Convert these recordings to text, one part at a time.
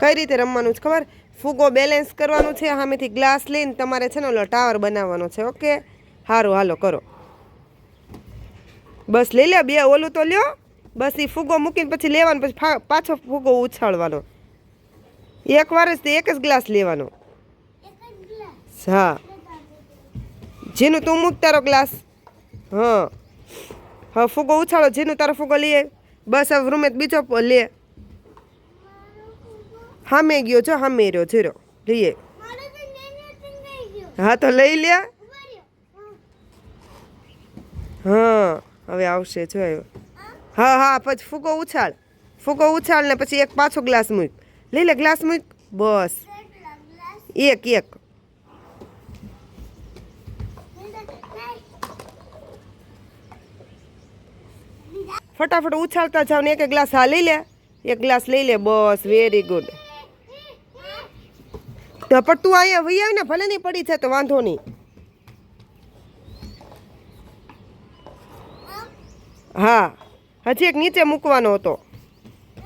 કઈ રીતે રમવાનું છે ખબર? ફૂગો બેલેન્સ કરવાનું છે સામેથી ગ્લાસ લઈને તમારે છે ને ઓલો ટાવર બનાવવાનો છે ઓકે સારું હાલો, કરો. બસ લઈ લે બે ઓલું તો લ્યો, બસ એ ફૂગો મૂકીને પછી લેવાનો, પછી પાછો ફૂગો ઉછાળવાનો. એક વાર જ તે એક જ ગ્લાસ લેવાનો. હા. જેનું તું મૂક તારો ગ્લાસ હા. હા, ફૂગો ઉછાળો, જેનું તારો ફૂગો લઈએ બસ, હવે રૂમે બીજો લે. હામે ગયો છો હામે રહ્યો જીરો લઈએ હા તો લઈ લે હા હવે આવશે જો આવ્યો હા હા પછી ફૂગો ઉછાળ ફૂગો ઉછાળ ને પછી એક પાછો ગ્લાસ મૂક લઈ લે ગ્લાસ મૂક। બસ। એક એક। ફટાફટ ઉછાળતા જાવ ને એક એક ગ્લાસ હા લઈ લે। એક ગ્લાસ લઈ લે બસ વેરી ગુડ તો પણ તું અહીંયા વહી આવી ભલે નહીં પડી છે તો વાંધો નહીં. હા, હજી એક નીચે મૂકવાનો હતો.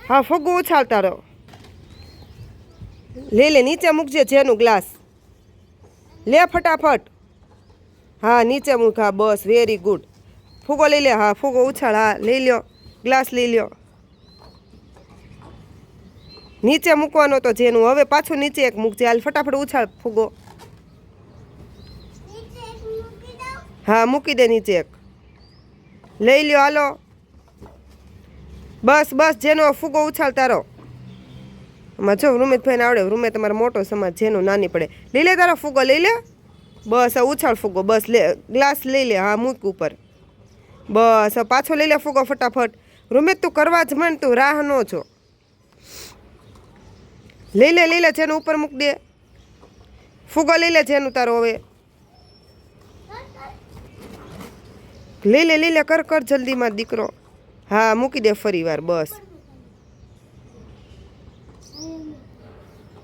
હા ફુગ્ગો ઉછાળતા રહો. લે લે, નીચે મૂકજે જેનું ગ્લાસ. લે, ફટાફટ. હા, નીચે મૂક. હા, બસ વેરી ગુડ ફુગો લઈ લે. હા, ફૂગો ઉછાળ. હા, લઈ લ્યો. ગ્લાસ લઈ લ્યો. નીચે મૂકવાનો તો જેનું હવે પાછું નીચે એક મૂકજે હાલ ફટાફટ ઉછાળ ફૂગો. હા, મૂકી દે નીચે એક. લઈ લ્યો, હાલો. બસ બસ, જેનો ફૂગો ઉછાળ તારો. આમાં જો રૂમેતભાઈને આવડે રૂમે તમારો મોટો સમાજ, જેનું નાની પડે. લઈ લે તારો ફૂગો, લઈ લે. બસ ઉછાળ ફૂગો, બસ, લે, ગ્લાસ લઈ લે, હા, મૂક ઉપર. બસ પાછો લઈ લે ફૂગો ફટાફટ. રૂમે તું કરવા જ માંડ તું રાહ નો છો લઈ લે લઈ લે, જેનું ઉપર મૂક દે. ફૂગો લઈ લે, જેનું તારો હવે. લઈ લે લઈ લે, કર કર જલ્દીમાં દીકરો. હા, મૂકી દે ફરી વાર, બસ.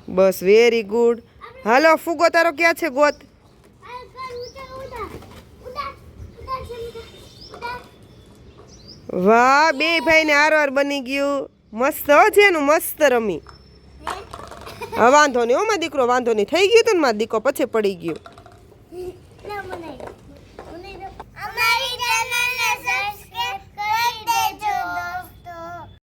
બસ વેરી ગુડ હાલો, ફૂગો તારો ક્યાં છે, ગોત? વાહ, બે ભાઈને આરવાર બની ગયું. મસ્ત છે એનું મસ્ત રમી. વાંધો નહીં હો, મારો દીકરો વાંધો નહીં. થઈ ગયું તું ને મારો દીકરો, પછી પડી ગયું.